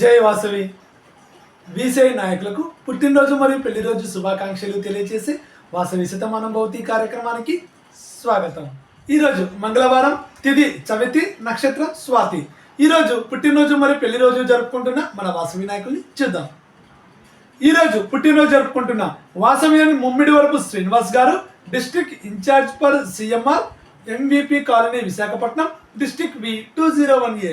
జై వాసవి. బీసీఐ నాయకులకు పుట్టినరోజు మరియు పెళ్ళి రోజు శుభాకాంక్షలు తెలియజేసి వాసవి శతమానం భౌతి కార్యక్రమానికి స్వాగతం. ఈరోజు మంగళవారం తిది చవితి నక్షత్రం స్వాతి. ఈరోజు పుట్టినరోజు మరియు పెళ్ళి రోజు జరుపుకుంటున్న మన వాసవి నాయకుల్ని చూద్దాం. ఈరోజు పుట్టినరోజు జరుపుకుంటున్న Vasavian Mummidivarapu Srinivas garu district incharge for CMR MVP colony Visakhapatnam district V two zero one A.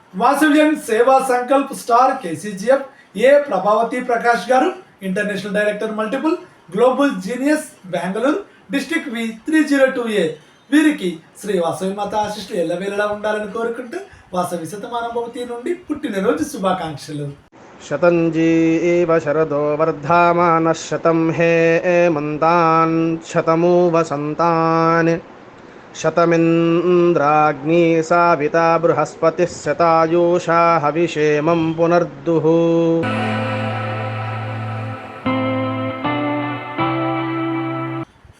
Vasavyam Seva Sankalp star KCGF A Prabhavathi Prakash garu international director multiple global genius Bengaluru district V three zero two A. వీరికి శ్రీ వాసవి మాత ఆశిష్లు ఎల్లవేళలా ఉండాలని కోరుకుంటూ వాసవి శతమానభవతి నుండి పుట్టినరోజు శుభాకాంక్షలు. శతంజీ శరదో వర్ధమాన శతం హే మంతాన్ శతమూ వసంతాన్ शतमिन्द्राग्नी साविता बृहस्पतिः शतायुषा हविषेमं पुनर्दुः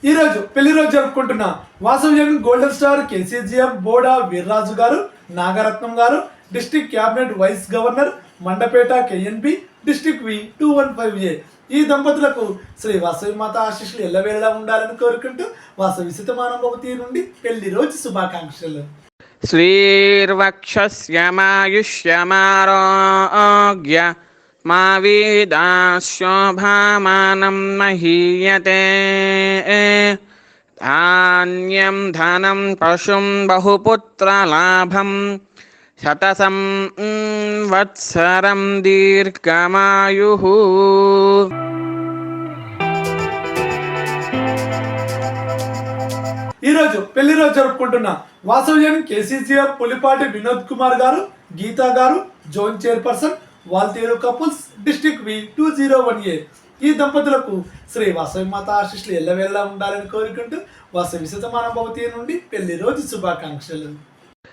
ఈరోజు పెళ్లి రోజు జరుపుకుంటున్న వాసవ్యం golden star KCGF Boda Veerraju garu Nagaratnam garu district cabinet vice governor Mandapeta KNP district V two one five A ఈ దంపతులకు శ్రీ వాసవి మాత ఆశీస్సులు ఎల్లవేళలా ఉండాలని కోరుకుంటూ వాసవి సుతమానభవతి నుండి పెళ్ళి రోజు శుభాకాంక్షలు. శ్రీర్వక్షమాయుష్యమారోగ్య మా వీదాశోభామానం మహీయతే. ధాన్యం ధనం పశుం బహుపుత్రలాభం శతసం వత్సరం దీర్ఘమాయు. ఈరోజు పెళ్ళి రోజు జరుపుకుంటున్న వాసవ్యం KCCF Pulipati Vinod Kumar garu Geetha garu zone chairperson Waltair couples district V two zero one A. ఈ దంపతులకు శ్రీ వాసవి మాత ఆశిష్లు ఎల్లవెల్లా ఉండాలని కోరుకుంటూ వాసవి శతమానభవతి నుండి పెళ్ళి రోజు శుభాకాంక్షలు.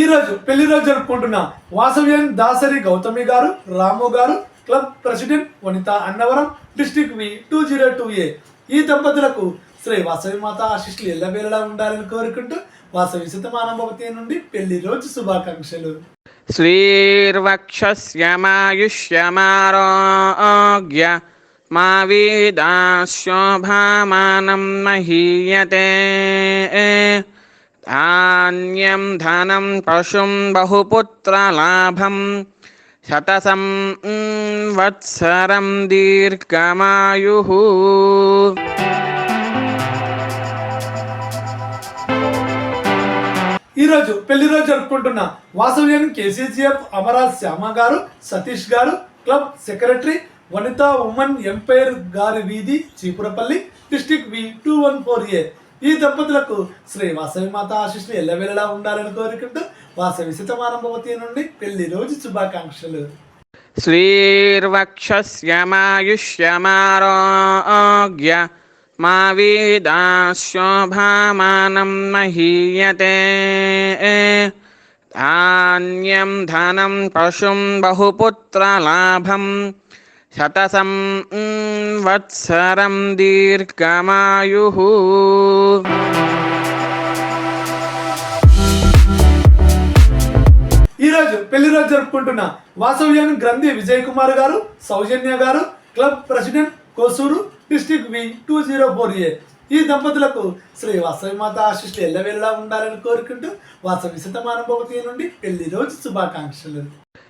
ఈరోజు పెళ్ళి రోజు జరుపుకుంటున్న వాసవ్యన్ Dasari Gautami garu Ramu garu club president Vanitha Annavaram district V two zero two A. ఈ దంపతులకు శ్రీ వాసవి మాత ఆశిష్లు ఎల్లవేళలా ఉండాలని కోరుకుంటూ వాసవి శతమానంభవతి నుండి పెళ్ళి రోజు శుభాకాంక్షలు. శ్రీర్వక్షమాయుష్యమారోగ్య మా వీదాశోభామానం మహీయతే. ధాన్యం ధనం పశుం బహుపుత్రలాభం శతసం వత్సరం దీర్ఘమాయు ఈరోజు పెళ్ళి రోజు జరుపుకుంటున్న వాసవ్యం KCGF Amara Raja Shyama garu Satish garu club secretary Vanitha women empire గారి వీధి Cheepurupalli district V two one four A ఈ దంపతులకు శ్రీ వాసవి మాత ఆశిష్లు ఎల్లవెల్లలా ఉండాలని కోరుకుంటూ వాసవి శతమానంభవతి నుండి పెళ్ళి రోజు శుభాకాంక్షలు. శ్రీర్వక్షమాయుష్యమారోగ్య మా వీదాశోభామానం మహీయతే. ధాన్యం ధనం పశుం బహుపుత్రలాభం శతసం వత్సరం దీర్ఘమాయు. ఈరోజు పెళ్ళి రోజు జరుపుకుంటున్న వాసవ్యం గ్రంథి Vijay Kumar garu Soujanya garu club president Kosuru district wing two zero four A. ఈ దంపతులకు శ్రీ వాసవి మాత ఆశిష్లు ఎల్లవెల్లా ఉండాలని కోరుకుంటూ వాసవి శతమానం భవతి నుండి పెళ్ళి రోజు శుభాకాంక్షలు.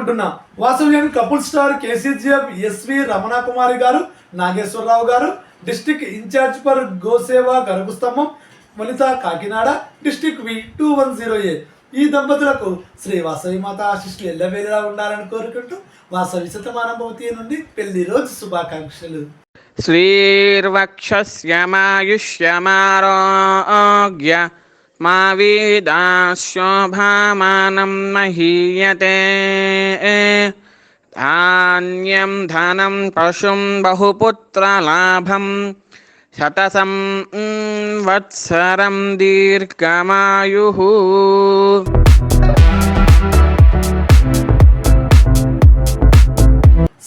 కోరుకుంటున్నా. Vasavyam couple star KCGF S V Ramana Kumari garu Nageswararao garu district incharge for గోసేవ గర్భస్తంభం Vanitha Kakinada district V two one zero A. ఈ దంపతులకు శ్రీ వాసవి మాత ఆశిష్లు ఎల్లవేళలా ఉండాలని కోరుకుంటూ వాసవి శతమానభవతి నుండి పెళ్ళి రోజు శుభాకాంక్షలు. శ్రీర్వక్షమాయుష్యమారోగ్య మా వేదాశోభామానం మహీయతే ధాన్యం ధనం పశుం బహుపుత్రలాభం శతసం వత్సరం దీర్ఘమాయు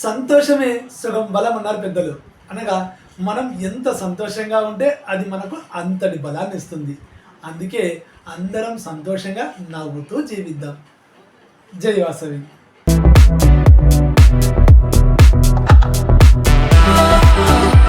సంతోషమే సుఖం బలం అన్నారు పెద్దలు. అనగా మనం ఎంత సంతోషంగా ఉంటే అది మనకు అంతటి బలాన్ని ఇస్తుంది. అందుకే అందరం సంతోషంగా నవ్వుతూ జీవిద్దాం. జై వాసవి.